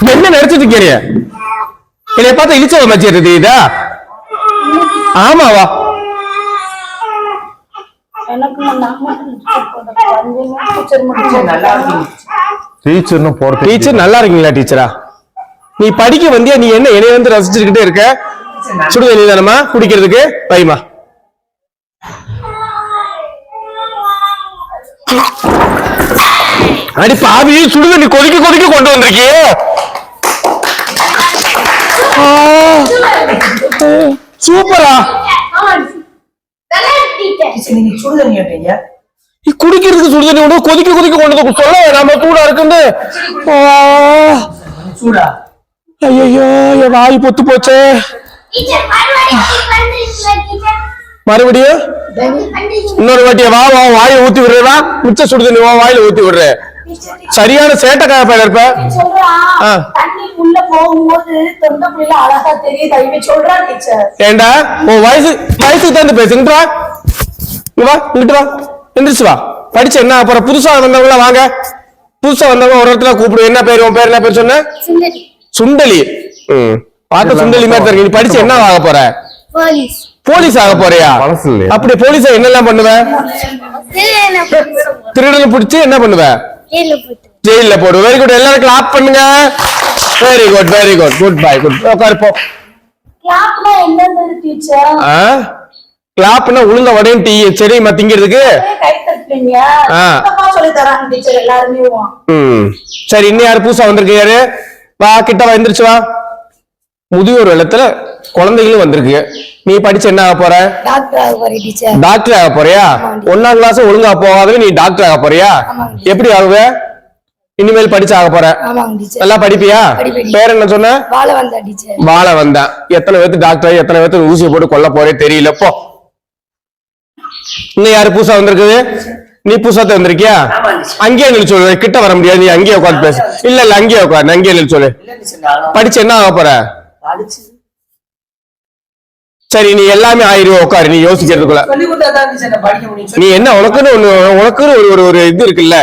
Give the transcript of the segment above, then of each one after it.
என்ன நினைச்சிட்டு இருக்கீங்க? என்னைய பார்த்தா இழிச்சவ மச்சி தெரியுதா ஆமாவா? டீச்சர்னு போறது டீச்சர் நல்லா இருக்கீங்களா டீச்சரா நீ படிக்க வந்தியா? நீ என்ன என்னைய வந்து ரசிச்சுக்கிட்டே இருக்க? சுடுதண்ணி தானம்மா? குடிக்கிறதுக்கு? வைமா அடி பாவி சுடுதண்ணி கொதிக்க கொதிக்க கொண்டு வந்திருக்கியே. சூப்பரா. நீங்க சுடு தண்ணி குடிக்கிறதுக்கு கொண்டு கொதிக்க கொதிக்க கொண்டு சொல்ல வேணாமா சூடா இருக்குன்னு. ஆ, சூடா. என் வாய் பொத்து போச்சே. மறுபடியும்? இன்னொரு வாட்டிய வா வா வாயை ஊத்தி விடுறா மிச்ச சுடுதண்ணி வா வாயில ஊத்தி விடுற சரியான சேட்டைக்காய பையன் இருப்ப சொல்றா ஆ. தண்ணி உள்ள போகும்போது தொண்டை புள்ள அழகா தெரியுது இவன் சொல்றா டீச்சர். ஏண்டா உன் வயசு வயசுக்கு தான் பேசுங்கடா இங்க வா இங்கிட்டு வா. எந்திரிச்சு வா. படிச்சு என்ன அப்புறம் புதுசா வந்தவங்கள வாங்க. புதுசா வந்தவங்க ஒரு இடத்துல கூப்பிடு. என்ன பேர் உன் பேர் என்ன பேர் சொன்ன? சுண்டலி. ம். பார்த்த சுண்டலி மாதிரி தான் இருக்கு. நீ படிச்சு என்ன ஆக போற? போலீஸ். போலீஸ் ஆக போறியா? அப்படி போலீஸா என்னெல்லாம் பண்ணுவ? திருடனை பிடிச்சு என்ன பண்ணுவ? ஜெயில போடு. வெரி குட் எல்லாரும் கிளாப் பண்ணுங்க. Very good very good good bye good உட்காரு போ கிளாப்னா உளுந்த வடையும் டீ சரிம்மா திங்கிறதுக்கு? கை தட்டுறீங்க. ஆ. சுத்தமா சொல்லி தராங்க டீச்சர் எல்லாருமே ம். சரி இன்னும் யாரு புதுசா வந்திருக்கு யாரு வா கிட்ட வா எந்திரிச்சு வா. முதியோர் இல்லத்துல குழந்தைகளும் வந்திருக்கு. நீ படிச்சு என்ன ஆக போற? டாக்டர் ஆக போறியா? ஒன்னாம் கிளாஸ் ஒழுங்கா போகாதவே நீ டாக்டர் ஆக போறியா. எப்படி ஆகுவ? இனிமேல் படிச்சு ஆக போற. நல்லா படிப்பியா. பேர் என்ன சொன்ன? வாழ வந்தா டீச்சர் வாழ வந்தேன் எத்தனை பேர்த்து டாக்டர் எத்தனை பேர்த்து ஊசியை போட்டு கொல்ல போறே தெரியல. போ. இன்னும் யாரு புதுசா வந்திருக்குது? நீ புதுசாத்த வந்திருக்கியா? அங்கேயே நின்று சொல்லு. கிட்ட வர முடியாது. நீ அங்கேயே உட்காந்து பேசு. இல்ல இல்ல அங்கேயே உட்காந்து அங்கேயே நின்று சொல்லு. படிச்சு என்ன ஆக போற? படிச்சு சரி நீ எல்லாமே ஆயிருவ உட்காரு நீ யோசிக்கிறதுக்குள்ள. நீ என்ன உனக்குன்னு ஒண்ணு உனக்குன்னு ஒரு ஒரு இது இருக்குல்ல?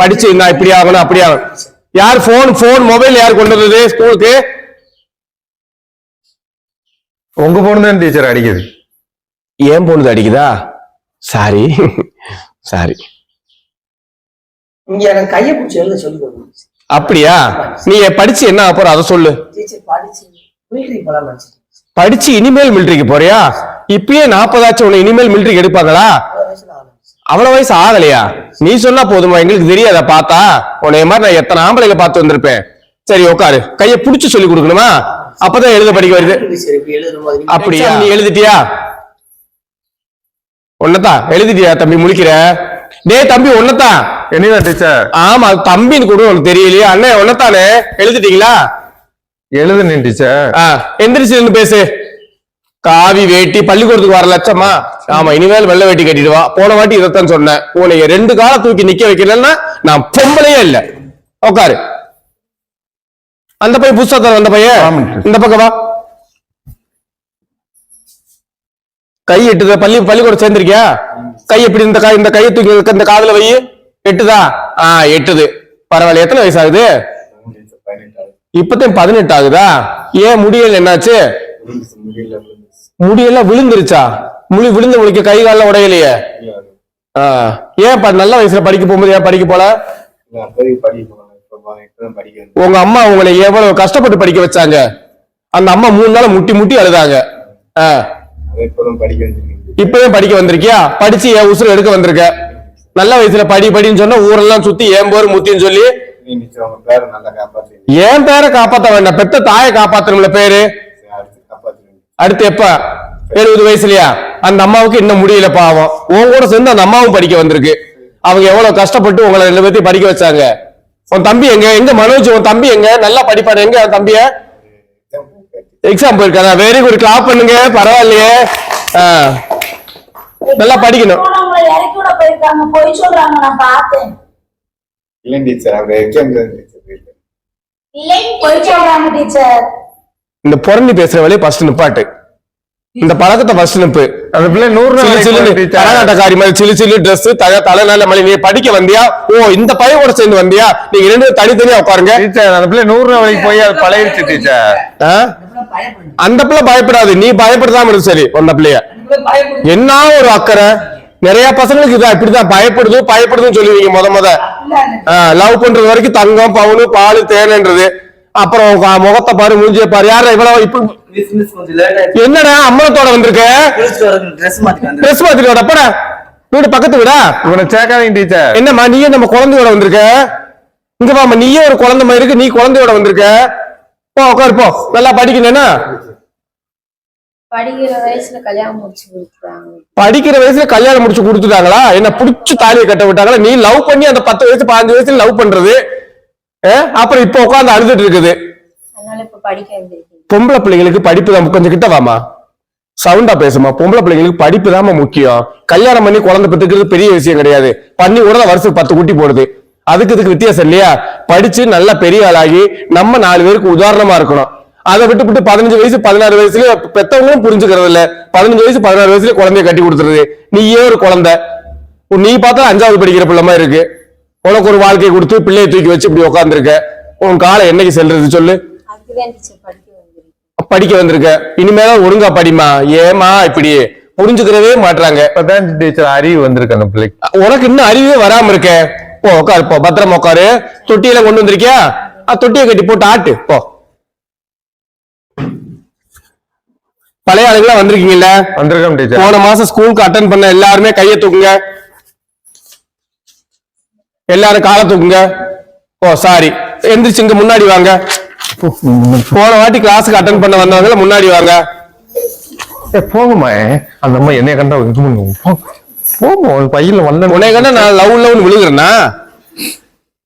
படிச்சு நான் இப்படி ஆகணும் அப்படி ஆகணும். யார் போன் போன் மொபைல் யார் கொண்டு வந்தது? ஸ்கூலுக்கு? உங்க பொண்ணு தான் டீச்சர் அடிக்குது. ஏன் போனது அடிக்குதா? சாரி சாரி அப்படியா? நீ படிச்சு என்ன போற? அதை சொல்லு. டீச்சர் படிச்சு இனிமேல் மிலிட்டரிக்கு போறியா? இப்பயே நாற்பதாச்சும் உன்னை இனிமேல் மிலிட்டரிக்கு எடுப்பாங்களா? அவ்வளவு வயசு ஆகலையா? நீ சொன்னா போதுமா? எங்களுக்கு தெரியாத? பார்த்தா? உன்னைய மாதிரி நான் எத்தனை ஆம்பளைங்க பார்த்து வந்திருப்பேன். சரி உட்காரு கைய புடிச்சு சொல்லி கொடுக்கணுமா? அப்பதான் எழுத படிக்க வருது. அப்படியா? நீ எழுதிட்டியா? ஒன்னதான் எழுதிட்டியா தம்பி? முழிக்கிற? டேய் தம்பி ஒன்னதான் என்னதான் டீச்சர்? ஆமா தம்பின்னு கூட உனக்கு தெரியலையா. அண்ணன் ஒன்னதானே எழுதிட்டீங்களா? எழுதுனேன் டீச்சர். ஆ, எந்திரிச்சு நின்னு பேசு. காவி வேட்டி பள்ளிக்கூடத்துக்கு வர லட்சமா ஆமா இனிமேல் வெள்ளை வேட்டி கட்டிட்டு வா. போன வாட்டி இதைத்தான் சொன்னேன். உன்னை ரெண்டு கால தூக்கி நிக்க வைக்கலன்னா நான் பொம்பளையே இல்ல. உட்காரு அந்த பையன் புஸ்தகத்துல வந்த பையன். இந்த பக்கம் வா. கை எட்டுதா? பள்ளி பள்ளிக்கூடம் சேர்ந்திருக்கியா? கை எப்படி இந்த கை இந்த கையை தூக்கி இந்த காதுல வை. எட்டுதா? ஆ எட்டுது. பரவாயில்ல. எத்தனை வயசு ஆகுது? இப்பதான் பதினெட்டு ஆகுதா? ஏன் முடியல என்னாச்சு? முடியெல்லாம் விழுந்துருச்சா? முடி விழுந்து முடிக்க கை கால உடையலையே. ஆ, ஏன் நல்ல வயசுல படிக்க போகும்போது ஏன் படிக்க போல? உங்க அம்மா உங்களை எவ்வளவு கஷ்டப்பட்டு படிக்க வச்சாங்க? அந்த அம்மா மூணு நாள் முட்டி முட்டி அழுதாங்க. ஆ, படிக்க வந்திருக்கியா? படிச்சு என் உசுறு எடுக்க வந்திருக்க. நல்ல வயசுல படி படின்னு சொன்னா ஊரெல்லாம் சுத்தி ஏன் போர் முத்தின்னு சொல்லி ஏன் பேரை காப்பாத்த வேண்டாம்? பெத்த தாயை காப்பாத்தணும்ல பேரு? அடுத்து எப்ப? எழுபது வயசுலயா? அந்த அம்மாவுக்கு இன்னும் முடியல பாவம். உன் கூட சேர்ந்து அந்த அம்மாவும் படிக்க வந்திருக்கு. அவங்க எவ்வளவு கஷ்டப்பட்டு உங்களை ரெண்டு பேர்த்தையும் படிக்க வச்சாங்க. உன் தம்பி எங்க? எங்க மனோஜ்? உன் தம்பி எங்க? நல்லா படிப்பாரு. எங்க உன் தம்பிய? எக்ஸாம் போயிருக்காரா? வெரி குட் கிளாப் பண்ணுங்க. பரவாயில்லையே. ஆ, நல்லா படிக்கணும். நான் பார்த்தேன் போய் சொல்றாங்க டீச்சர் இந்த புறணி பேசுற வேலையை ஃபர்ஸ்ட் நிப்பாட்டு. இந்த பழக்கத்தை ஃபர்ஸ்ட் நிப்பு. அந்த பிள்ளை நூறு டீச்சர். கரகாட்டக்காரி மாதிரி சிலு சிலு ட்ரெஸ் தலை தலை நல்ல மலை. நீ படிக்க வந்தியா? ஓ இந்த பையன் கூட சேர்ந்து வந்தியா? நீங்க ரெண்டு பேரும் தனித்தனியா உட்காருங்க. டீச்சர் அந்த பிள்ளை நூறு நாள் வேலைக்கு போய் அது பழகிடுச்சு டீச்சர். அந்த பிள்ளை பயப்படாது. நீ பயப்படுதாம இருக்கு சரி அந்த பிள்ளைய என்ன ஒரு அக்கறை? நிறைய பசங்களுக்கு இதான் இப்படிதான். பயப்படுது பயப்படுதுன்னு சொல்லுவீங்க முத முத. லவ் பண்றது வரைக்கும் தங்கம் பவுனு பால் தேனன்றது. அப்புறம் முகத்தை பாரு மூஞ்சிய பாரு. யார இவ்வளவு இப்ப மிஸ் மிஸ் கொஞ்சம் லேட் ஆயிடுச்சு. என்னடா அம்மனத்தோட வந்திருக்க? ட்ரெஸ் மாத்தி வந்து ட்ரெஸ் மாத்திட்டு வரப்படா வீடு பக்கத்து வீடா? இவனை சேர்க்காதீங்க டீச்சர் என்னம்மா நீயே நம்ம குழந்தையோட வந்திருக்க? இங்க வாமா நீயே ஒரு குழந்தை மாதிரி இருக்கு நீ குழந்தையோட வந்திருக்க? போ உட்காரு போ. நல்லா படிக்கணும்னா படிக்கிற வயசுல கல்யாணம் முடிச்சு கொடுத்துறாங்க படிக்கிற வயசுல கல்யாணம் முடிச்சு கொடுத்துட்டாங்களா? என்ன புடிச்சு தாலியை கட்ட விட்டாங்களா? நீ லவ் பண்ணி அந்த பத்து வயசு பதினஞ்சு வயசுல லவ் பண்றது. அப்புறம் இப்ப உட்காந்து அழுதுட்டு இருக்குது. பொம்பளை பிள்ளைங்களுக்கு படிப்பு தான் கொஞ்சம் கிட்ட வாமா சவுண்டா பேசுமா பொம்பளை பிள்ளைங்களுக்கு படிப்பு தான் முக்கியம். கல்யாணம் பண்ணி குழந்தை பெற்றுக்கிறது பெரிய விஷயம் கிடையாது. பண்ணி கூட தான் வருஷத்துக்கு பத்து குட்டி போடுது. அதுக்கு இதுக்கு வித்தியாசம் இல்லையா? படிச்சு நல்லா பெரிய ஆளாகி நம்ம நாலு பேருக்கு உதாரணமா இருக்கணும். அதை விட்டு விட்டு பதினஞ்சு வயசு பதினாறு வயசுல பெத்தவங்களும் புரிஞ்சுக்கிறது இல்ல பதினஞ்சு வயசு பதினாறு வயசுல குழந்தைய கட்டி கொடுத்துருது. நீயே ஒரு குழந்தை. நீ பார்த்தா அஞ்சாவது படிக்கிற பிள்ளை மாதிரி இருக்கு. உனக்கு ஒரு வாழ்க்கையை கொடுத்து பிள்ளையை தூக்கி வச்சு இப்படி உட்காந்துருக்க உன் காலை என்னைக்கு செல்றது சொல்லு. படிக்க வந்திருக்க. இனிமேல ஒழுங்கா படிமா ஏமா இப்படி? புரிஞ்சுக்கிறவே மாட்றாங்க. இப்பதான் டீச்சர் அறிவு வந்திருக்கு அந்த பிள்ளைக்கு. உனக்கு இன்னும் அறிவே வராம இருக்க. போ உட்காரு போ. பத்திரமா உட்காரு தொட்டியில கொண்டு வந்திருக்கியா? ஆ, தொட்டியை கட்டி போட்டு ஆட்டு. போ. பழைய ஆளுங்களா வந்திருக்கீங்கல்ல? வந்திருக்கோம் டீச்சர். போன மாசம் ஸ்கூலுக்கு அட்டன் பண்ண எல்லாருமே கையை தூக்குங்க. எல்லாரும் காலை தூக்குங்க. ஓ சாரி எந்திரிச்சு இங்க முன்னாடி வாங்க. போன வாட்டி கிளாஸுக்கு அட்டன் பண்ண வந்தவங்க முன்னாடி வாங்க. ஏ போங்கம்மா. அந்த அம்மா என்னைய கண்டா இது பண்ணுங்க போ- போமா பையில வந்த உன்னை கண்டா நான் லவ் லவ்னு விழுகிறேன்னா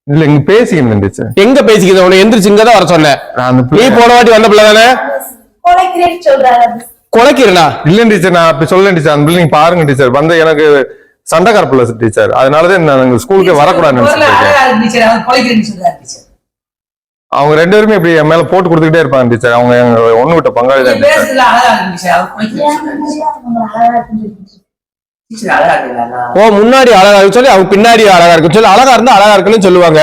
இல்ல இங்க பேசிக்கணும் டீச்சர். எங்க பேசிக்கிது உன்னை எந்திரிச்சு இங்க தான் வர சொன்னேன். நீ போன வாட்டி வந்த பிள்ளை தானே? குலைக்கிறனா இல்ல டீச்சர் நான் அப்படி சொல்ல டீச்சர் அந்த நீங்க பாருங்க டீச்சர் வந்து எனக்கு சண்டைக்கார பிள்ளை டீச்சர் அதனாலதான் நான் ஸ்கூலுக்கு வரக்கூடாதுன்னு அவங்க ரெண்டு பேருமே இப்படி என் மேல போட்டு கொடுத்துக்கிட்டே இருப்பாங்க டீச்சர் அவங்க எங்க ஒண்ணு விட்ட பங்காளி தான் ஓ முன்னாடி அழகா இருக்கு சொல்லி அவங்க பின்னாடி அழகா இருக்கு சொல்லி அழகா இருந்தா அழகா இருக்குன்னு சொல்லுவாங்க.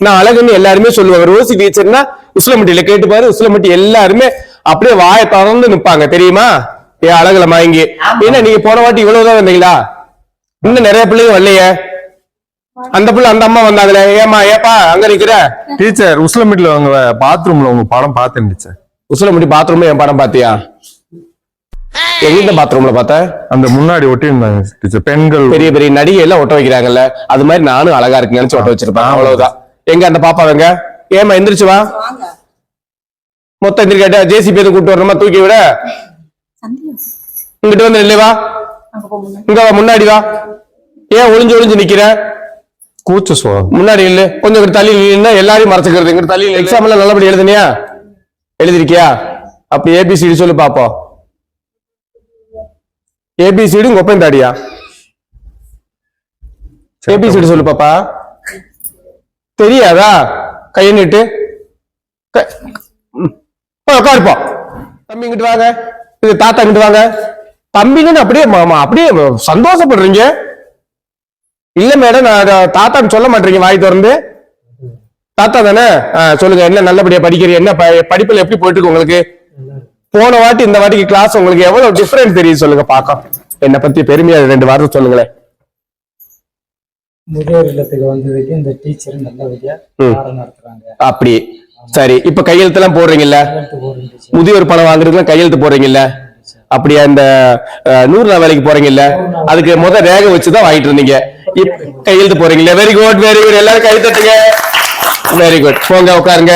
நான் அழகுன்னு எல்லாருமே சொல்லுவாங்க. ரோசி டீச்சர்னா உஸ்லமட்டியில கேட்டு பாரு உஸ்லமட்டி எல்லாருமே அப்படியே வாயை திறந்து நிப்பாங்க தெரியுமா? ஏன் அழகுல மயங்கி. என்ன நீங்க போன வாட்டி இவ்வளவுதான் வந்தீங்களா? இன்னும் நிறைய பிள்ளைங்க வரலையே? அந்த பிள்ளை அந்த அம்மா வந்தாங்களே. ஏமா ஏப்பா அங்க நிக்கிற? டீச்சர் உஸ்லமிட்ல அவங்க பாத்ரூம்ல உங்க படம் பார்த்தேன் டீச்சர் உஸ்லமட்டி பாத்ரூம்ல என் படம் பாத்தியா எந்த பாத்ரூம்ல பார்த்த? அந்த முன்னாடி ஒட்டி இருந்தாங்க டீச்சர் பெண்கள் பெரிய பெரிய நடிகை எல்லாம் ஒட்ட வைக்கிறாங்கல்ல. அது மாதிரி நானும் அழகா இருக்கு நினைச்சு ஒட்ட வச்சிருப்பேன். அவ்வளவுதான். எங்க அந்த பாப்பா வெங்க ஏமா எந்திரிச்சு வா. மொத்தம் எந்திரிக்காட்ட ஜேசிபி எதுவும் கூட்டு வரணுமா? தூக்கி விட. இங்கிட்டு வந்து நில்லு வா. இங்க வா முன்னாடி வா. ஏன் ஒளிஞ்சு ஒளிஞ்சு நிக்கிற? கூச்ச சோ முன்னாடி இல்ல கொஞ்சம் தள்ளி நின்னா எல்லாரையும் மறைச்சுக்கிறது. இங்கிட்டு தள்ளி எக்ஸாம் எல்லாம் நல்லபடி எழுதுனியா? எழுதிருக்கியா? அப்படி ஏபிசிடி சொல்லு பாப்போம். ஏபிசிடி ஒப்பம் தாடியா? ஏபிசிடி சொல்லு பாப்பா. தெரியாதா? கையை நீட்டு. போய் உட்காருப்போம் தம்பி இங்கிட்டு வாங்க. இது தாத்தா இங்கிட்டு வாங்க. தம்பின்னு அப்படியே அப்படியே சந்தோஷப்படுறீங்க. இல்ல மேடம் நான் தாத்தான்னு சொல்ல மாட்டீங்க வாய் திறந்து. தாத்தா தானே? சொல்லுங்க என்ன நல்லபடியா படிக்கிறீங்க என்ன படிப்புல எப்படி போயிட்டு இருக்கு உங்களுக்கு? போன வாட்டி இந்த வாட்டிக்கு கிளாஸ் உங்களுக்கு எவ்வளவு டிஃபரெண்ட் தெரியும் சொல்லுங்க பாக்கலாம் என்ன பத்தி பெருமையா ரெண்டு வார்த்தை சொல்லுங்களேன். முதியோர் இல்லத்துக்கு வந்ததுக்கு இந்த டீச்சர் நல்லபடியா நடத்துறாங்க. அப்படி. சரி இப்ப கையெழுத்து எல்லாம் போடுறீங்கல்ல? முதியோர் பணம் வாங்குறதுக்கு கையெழுத்து போடுறீங்கல்ல? அப்படியா இந்த நூறு நாள் வேலைக்கு போறீங்கல்ல? அதுக்கு முத ரேகை வச்சுதான் வாங்கிட்டு இருந்தீங்க இப்ப கையெழுத்து போறீங்கல்ல வெரி குட் வெரி குட் எல்லாரும் கை தட்டுங்க வெரி குட் போங்க உட்காருங்க.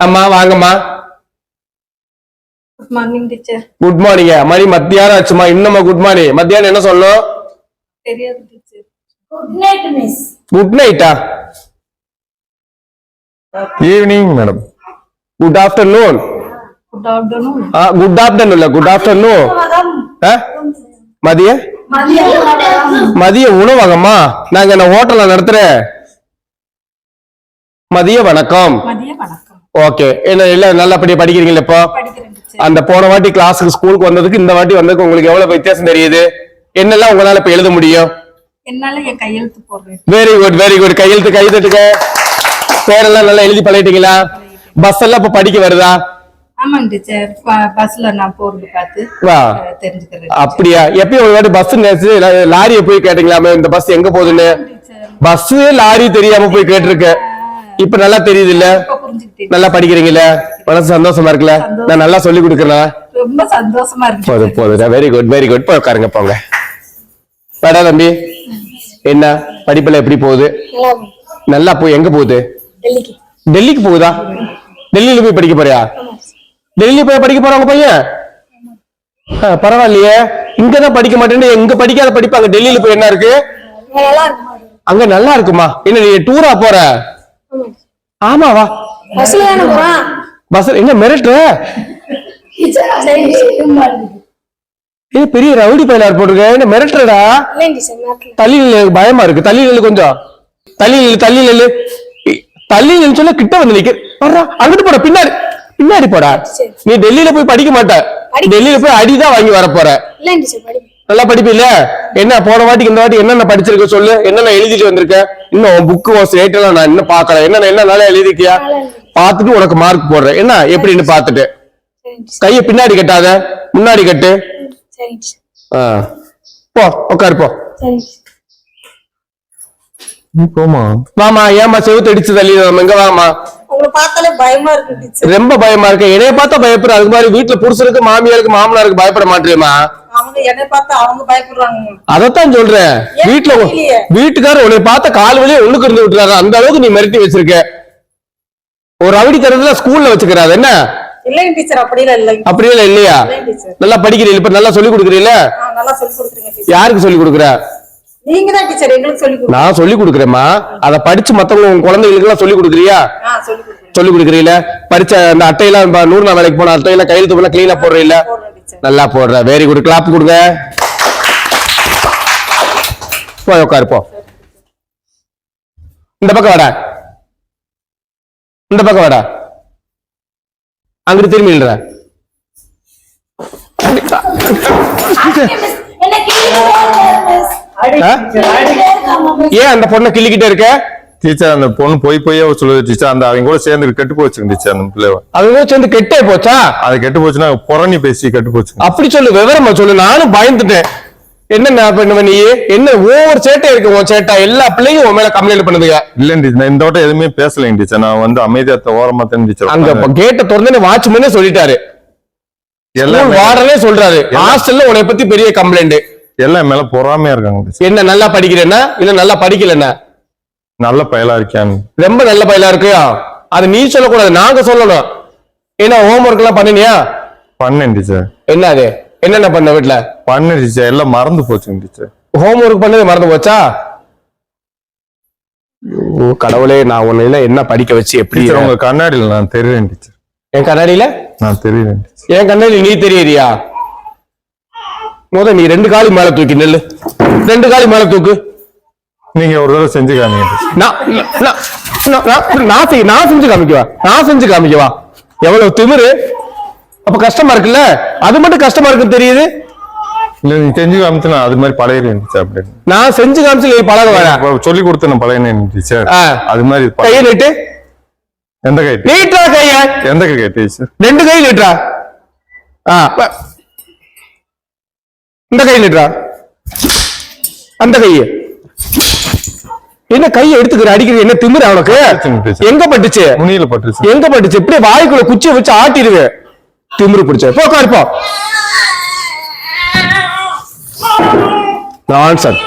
அம்மா வாங்கம்மா. Good morning teacher good morning மணி மத்தியானம் ஆச்சுமா? இன்னுமா குட் மார்னிங் மத்தியானம் என்ன சொல்லணும்? தெரியாது teacher good night miss good நைட்டா evening madam good afternoon good afternoon good afternoon இல்ல குட் ஆஃப்டர்நூன் மதிய மதிய உணவகமா நாங்க என்ன ஹோட்டல்ல நடத்துறேன் மதிய வணக்கம் ஓகே என்ன எல்லாம் நல்லபடியா படிக்கிறீங்களா இப்போ அந்த போன வாட்டி கிளாஸுக்கு ஸ்கூலுக்கு வந்ததுக்கு இந்த வாட்டி வந்ததுக்கு உங்களுக்கு எவ்வளவு வித்தியாசம் தெரியுது என்னெல்லாம் உங்களால இப்ப எழுத முடியும் என்னால என் கையெழுத்து போடுறேன் வெரி குட் வெரி குட் கையெழுத்து கை தட்டுங்க பேரெல்லாம் நல்லா எழுதி பழகிட்டீங்களா? பஸ் எல்லாம் இப்ப படிக்க வருதா? ஆமாங்க டீச்சர் பஸ்ல நான் போறது பார்த்து வா. அஹ், தெரிஞ்சுக்கிறேன் அப்படியா? எப்பயும் ஒரு வாட்டி பஸ் லாரியை போய் கேட்டீங்களாமே இந்த பஸ் எங்க போகுதுன்னு? பஸ் லாரி தெரியாம போய் கேட்டிருக்க. இப்ப நல்லா தெரியுது இல்ல நல்லா படிக்கிறீங்கல்ல? மனசு சந்தோஷமா இருக்குல்ல? நான் நல்லா சொல்லி கொடுக்கறேன்? ரொம்ப சந்தோஷமா இருக்கு போதும் போதும். வெரி குட் வெரி குட் உட்காருங்க போங்க. வேடா தம்பி. என்ன? படிப்புல எப்படி போகுது? நல்லா போய் எங்க போகுது? டெல்லிக்கு. டெல்லிக்கு போகுதா? டெல்லியில போய் படிக்க போறியா? டெல்லி போய் படிக்க போறாங்க பையன்? பரவாயில்லையே. இங்கதான் படிக்க மாட்டேன்னு எங்க படிக்காத படிப்பு அங்க டெல்லியில போய் என்ன இருக்கு? அங்க நல்லா இருக்குமா? என்ன நீ டூரா போற? ஆமாவா பஸ்ல தானே போறான். பஸ் என்ன சரி இது பெரிய ரவுடி பயிலார் போட்டிருக்க. என்ன மிரட்டுறடா? தள்ளி பயமா இருக்கு. தள்ளி கொஞ்சம். தள்ளி தள்ளி தள்ளி சொல்ல கிட்ட வந்து நிக்க. அங்கிட்டு போட பின்னாடி. பின்னாடி போடா. நீ டெல்லியில போய் படிக்க மாட்ட. டெல்லியில போய் அடிதான் வாங்கி வர போற. நல்லா படிப்பில்ல என்ன போன வாட்டிக்கு இந்த வாட்டி என்னென்ன படிச்சிருக்க சொல்லு? என்னென்ன எழுதிட்டு வந்திருக்க? இன்னும் புக்கு ஸ்லேட் எல்லாம் நான் இன்னும் பாக்கல என்ன என்ன நல்லா எழுதிக்கியா நல்லா எழுதி. பார்த்துட்டு உனக்கு மார்க் போடுறேன். என்ன எப்படின்னு சார். கைய பின்னாடி கட்டாத. முன்னாடி கட்டு. போ உட்காரு போ. போமா வாமா ஏமா செவுத்து அடிச்சு தள்ளி நம்ம எங்க வாமா உங்களை பார்த்தாலே பயமா இருக்கு டீச்சர். ரொம்ப பயமா இருக்கு. என்னைய பார்த்தா பயப்படுற அதுக்கு மாதிரி வீட்டுல புருஷனுக்கு மாமியாருக்கு மாமனாருக்கு பயப்பட மாட்டேமா அவங்க என்னை பார்த்தா அவங்க பயப்படுறாங்க. அதத்தான் சொல்றேன். வீட்டுல? வீட்டுக்காரர் உன்னை பார்த்த கால் வழியே ஒண்ணுக்கு இருந்து விட்டுறாரு. அந்த அளவுக்கு நீ மிரட்டி வச்சிருக்க. ஒரு ரவுடி தரத்துல ஸ்கூல்ல வச்சுக்கிறாரு. என்ன? இல்லைங்க டீச்சர் அப்படியெல்லாம் இல்லையா? நல்லா படிக்கிறீங்க இப்ப நல்லா சொல்லி கொடுக்குறீல்ல? ஆ, நல்லா சொல்லி கொடுக்குறீங்க டீச்சர். யாருக்கு சொல்லி கொடுக்குற? நான் சொல்லி கொடுக்குறேம்மா. அதை படிச்சு மத்தவங்க உங்க குழந்தைகளுக்கு எல்லாம் சொல்லி கொடுக்குறியா சொல்லி கொடுக்குறீல படிச்ச அந்த அட்டையெல்லாம் நூறு நாள் வேலைக்கு போன அட்டையெல்லாம் கையெழுத்து பண்ண கிளீனா டீச்சர் நல்லா போடுற. வெரி குட் கிளாப் கொடுங்க. போய் உட்காரு போ. இந்த பக்கம் வாடா. இந்த பக்கம் வாடா. அங்கிட்டு திரும்பி நில்ற. என்ன? ஏன் அந்த பொண்ணை கிள்ளிக்கிட்டே இருக்க? டீச்சர் அந்த பொண்ணு போய் போயே சொல்லுது டீச்சர் அந்த அவங்க கூட சேர்ந்து கெட்டு போச்சுங்க டீச்சர் அந்த பிள்ளை அதுவே சேர்ந்து கெட்டே போச்சா? அது கெட்டு போச்சுன்னா புறணி பேசி கெட்டு போச்சுங்க. அப்படி சொல்லு விவரமா சொல்லு நானும் பயந்துட்டேன். என்ன பண்ணுவ நீ? என்ன ஒவ்வொரு சேட்டை இருக்கு உன் சேட்டா? எல்லா பிள்ளையும் உன் மேல கம்ப்ளைண்ட் பண்ணுதுங்க. இல்லைங்க டீச்சர் இந்த வட்டம் எதுவுமே பேசலைங்க டீச்சர் நான் வந்து அமைதியா ஓரமா தான் டீச்சர் அங்க. கேட்ட திறந்து வாட்ச்மேனே சொல்லிட்டாரு. எல்லாம். வார்டனே சொல்றாரு. ஹாஸ்டல்ல உன்னை பத்தி பெரிய கம்ப்ளைண்ட் எல்லாம் மேல பொறாமையா இருக்காங்க. டீச்சர் என்ன நல்லா படிக்கிறேன்னா? இல்ல நல்லா படிக்கலன்னா? நல்ல பயலா இருக்கான்னு ரொம்ப நல்ல பையலா இருக்கியா? அது நீ சொல்லக்கூடாது நாங்க சொல்லணும். ஏன்னா ஹோம்ஒர்க் எல்லாம் பண்ணினியா? பண்ணேன் டீச்சர் என்ன அது? என்னென்ன பண்ண வீட்டுல பண்ணேன் டீச்சர் எல்லாம் மறந்து போச்சுங்க டீச்சர் ஹோம்ஒர்க் பண்ணது மறந்து போச்சா? ஐயோ, கடவுளே நான் உன்னையில என்ன படிக்க வச்சு எப்படி உங்க கண்ணாடியில நான் தெரியுறேன் டீச்சர் என் கண்ணாடியில? நான் தெரியுறேன் டீச்சர் என் கண்ணாடி நீ தெரியறியா? முத நீ ரெண்டு காலி மேல தூக்கி நெல்லு. ரெண்டு காலி மேல தூக்கு. நீங்க ஒரு தடவை செஞ்சு காமிங்க. நான் செய்- நான் செஞ்சு காமிக்கவா? நான் செஞ்சு காமிக்கவா? எவ்வளவு திமிரு. அப்ப கஷ்டமா இருக்குல்ல அது மட்டும் கஷ்டமா இருக்குன்னு தெரியுது. இல்ல நீ செஞ்சு காமிச்சு நான் அது மாதிரி டீச்சர் அப்படின்னு நான் செஞ்சு காமிச்சு நீ பழக இப்ப சொல்லி கொடுத்து நான் பழகினேன் டீச்சர். அது மாதிரி கையை நீட்டு. எந்த கை? நீட்டா கைய. எந்த கை டீச்சர் ரெண்டு கை நீட்டுறா. ஆ. இந்த கை நீட்டுறா அந்த கைய. என்ன கையை எடுத்துக்கிற? அடிக்கிறது என்ன திமிரு அவனுக்கு. எங்க பட்டுச்சு? முனியில பட்டுருச்சு. எங்க பட்டுச்சு? இப்படியே வாய்க்குள்ள குச்சியை வச்சு ஆட்டிடுவேன் திமிரு பிடிச்ச. போ உட்காரு, போ. Nonsense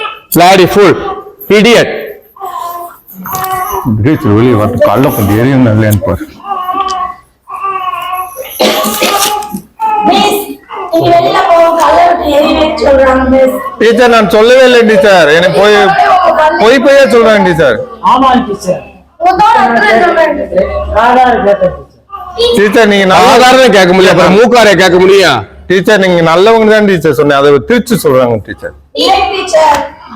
lady full idiot teacher வெளியே வந்து கள்ள கொஞ்சம் எரியும் இல்லையான்னு பாரு. மிஸ் நீங்க வெளியில டீச்சர் நான் சொல்லவே இல்லை டீச்சர் எனக்கு போய் போய் போயே சொல்றேன் டீச்சர் டீச்சர் நீங்க நல்ல சாதாரண கேட்க முடியும் அப்புறம் மூக்காரே கேட்க முடியும் டீச்சர் நீங்க நல்லவங்க தான் டீச்சர் சொன்னேன். அதை திருச்சி சொல்றாங்க டீச்சர்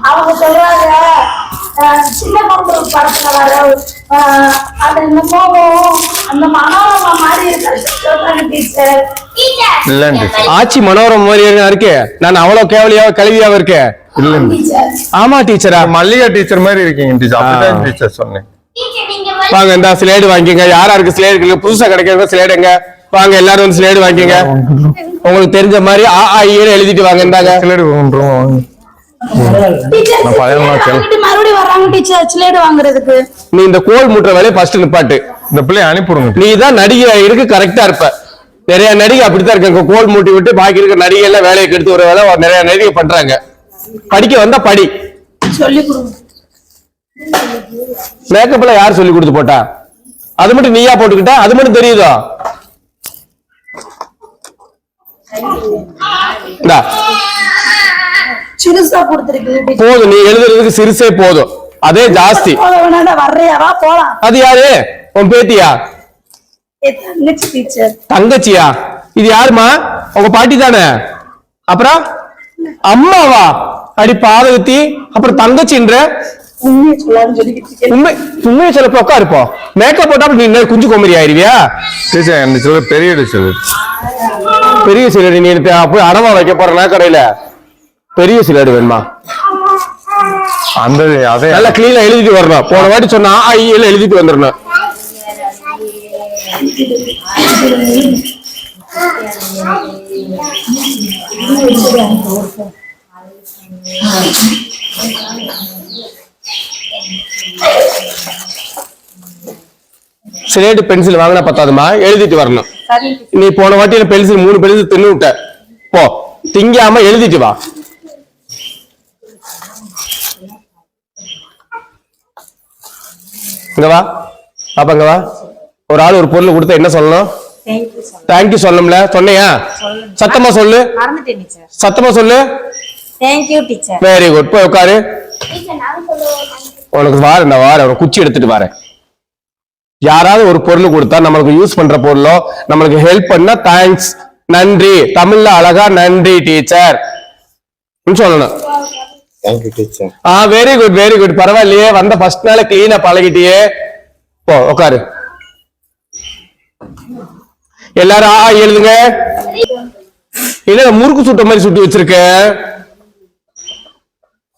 அவங்க சொல்றாங்க சின்ன பொண்ணு படத்துல வர அது அந்த மனோரமா மாதிரி டீச்சர் டீச்சர் ஆச்சி மனோரம் மாதிரி இருக்கு நான் அவ்வளவு கேவலியா கல்வியாவும் இருக்கேன் டீச்சர் ஆமா டீச்சரா மல்லிகா டீச்சர் மாதிரி இருக்கீங்க டீச்சர். டீச்சர் சொன்னேன். வாங்க இந்த ஸ்லேடு வாங்கிங்க. யார் யாருக்கு ஸ்லேடு இருக்கு? புதுசா கிடைக்கிறவங்க ஸ்லேடுங்க வாங்க எல்லாரும் வந்து ஸ்லேடு வாங்கிங்க. உங்களுக்கு தெரிஞ்ச மாதிரி ஆ ஆ எழுதிட்டு வாங்க இந்தாங்க. ஸ்லேட் நீ இந்த கோல் முட்டுற வேலையை ஃபர்ஸ்ட் நிப்பாட்டு. இந்த பிள்ளைய அனுப்பிவிடுங்க. நீ தான் நடிகை இருக்கு கரெக்டா இருப்ப. நிறைய நடிகை அப்படித்தான் இருக்காங்க. கோல் மூட்டி விட்டு பாக்கி இருக்க நடிகை எல்லாம் வேலையை கெடுத்து ஒரு வேலை நிறைய நடிகை பண்றாங்க. படிக்க வந்தா படி. மேக்கப்ல யார் சொல்லி கொடுத்து போட்டா? அது மட்டும் நீயா போட்டுக்கிட்ட? அது மட்டும் தெரியுதோ? சிறுசா கொடுத்துருக்கு போதும் நீ எழுதுறதுக்கு சிறுசே போதும். அதே ஜாஸ்தி. போக வேணாடா வர்றியா வா போலாம். அது யாரு? உன் பேத்தியா? தங்கச்சி டீச்சர். தங்கச்சியா? இது யாருமா உங்க பாட்டி தானே? அப்புறம்? அம்மாவா? அடி பாதகத்தி. அப்புறம் தங்கச்சின்ற. உண்மை உண்மையை சொல்லப்ப உட்காருப்போம் மேக்கப் போட்டா நீ என்ன குஞ்சு கோமரி ஆயிருவியா? டீச்சர் சொல்ல பெரிய டீச்சர். பெரிய சிலடி நீ போய் அடமா வைக்க போறனா கடையில பெரிய சிலடி வேணுமா? அந்த அதே. நல்லா கிளீனா எழுதிட்டு வரணும். போன வாட்டி சொன்னா ஆ ஐயில எழுதிட்டு வந்துடணும். ஸ்லேட்டு பென்சில் வாங்கினா பத்தாதுமா எழுதிட்டு வரணும். நீ போன வாட்டி பென்சில் மூணு பென்சில் தின்னு விட்ட. போ. திங்காம எழுதிட்டு வா. இங்க வா பாப்பா இங்க வா ஒரு ஆள் ஒரு பொருள் கொடுத்தா என்ன சொல்லணும்? தேங்க்யூ சொல்லணும்ல. சொன்னையா? சத்தமா சொல்லு. சத்தமா சொல்லு. தேங்க்யூ டீச்சர் வெரி குட் போய் உட்காரு. உனக்கு வார நான் வார ஒரு குச்சி எடுத்துட்டு வரேன். யாராவது ஒரு பொருள் கொடுத்தா நம்மளுக்கு யூஸ் பண்ற பொருளோ நம்மளுக்கு ஹெல்ப் பண்ணா தேங்க்ஸ் நன்றி. தமிழ்ல அழகா நன்றி டீச்சர் சொல்லணும். ஆ வெரி குட் வெரி குட் பரவாயில்லையே வந்த ஃபர்ஸ்ட் நாள் கிளீனா பழகிட்டியே போ உட்காரு எல்லாரும் ஆ எழுதுங்க என்ன முறுக்கு சுட்ட மாதிரி சுட்டி வச்சிருக்க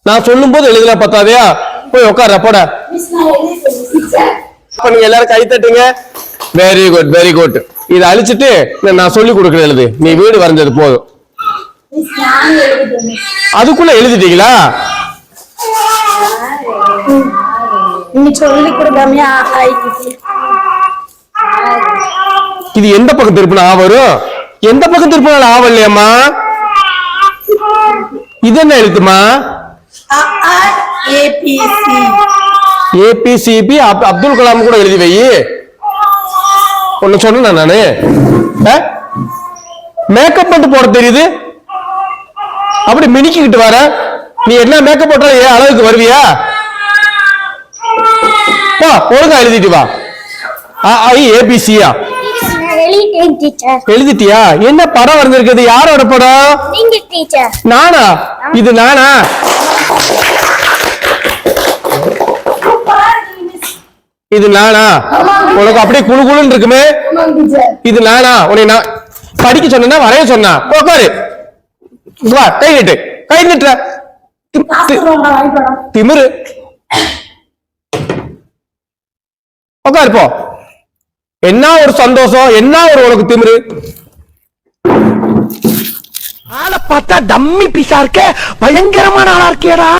நான் சொல்லும் போது எழுதுல பத்தாதையா போய் உட்கார போட அப்ப நீங்க எல்லாரும் கை தட்டுங்க வெரி குட் வெரி குட் இதை அழிச்சிட்டு நான் சொல்லி கொடுக்குறேன் எழுது நீ வீடு வரைஞ்சது போதும் மிஸ் நான் எழுதிட்டேன் மிஸ் அதுக்குள்ள எழுதிட்டீங்களா? சொல்லி இது எந்த பக்கம் திருப்பினா ஆ வரும் எந்த பக்கம் திருப்பினாலும் ஆ வரலையம்மா இது என்ன எழுத்துமா? ஏபிசி ஏபிசிபி அப்துல் கலாம் கூட எழுதி வை. ஒன்னு சொன்னேன் நானு? மேக்கப் பண்ணிட்டு போட தெரியுது? அப்படி மினிக்கிட்டு வர நீ என்ன மேக்கப் போட்டா ஏன் அளவுக்கு வருவியா? வா ஒழுங்கா எழுதிட்டு வா. ஐ ஏபிசியா எழுதிட்டியா? என்ன படம் வரைஞ்சிருக்குது யாரோட படம்? நானா? இது நானா? இது நானா? உனக்கு அப்படியே குழு குழுன்னு இருக்குமே? இது நானா? உன்னை நான் படிக்க சொன்னா வரைய சொன்னா. உட்காரு. வா கை நீட்டு. கை நீட்டுற. திமிரு. உட்காரு போ. என்ன ஒரு சந்தோஷம்? என்ன ஒரு உனக்கு திமிரு? ஆளை பார்த்தா டம்மி பிசா இருக்க பயங்கரமான ஆளா இருக்கேடா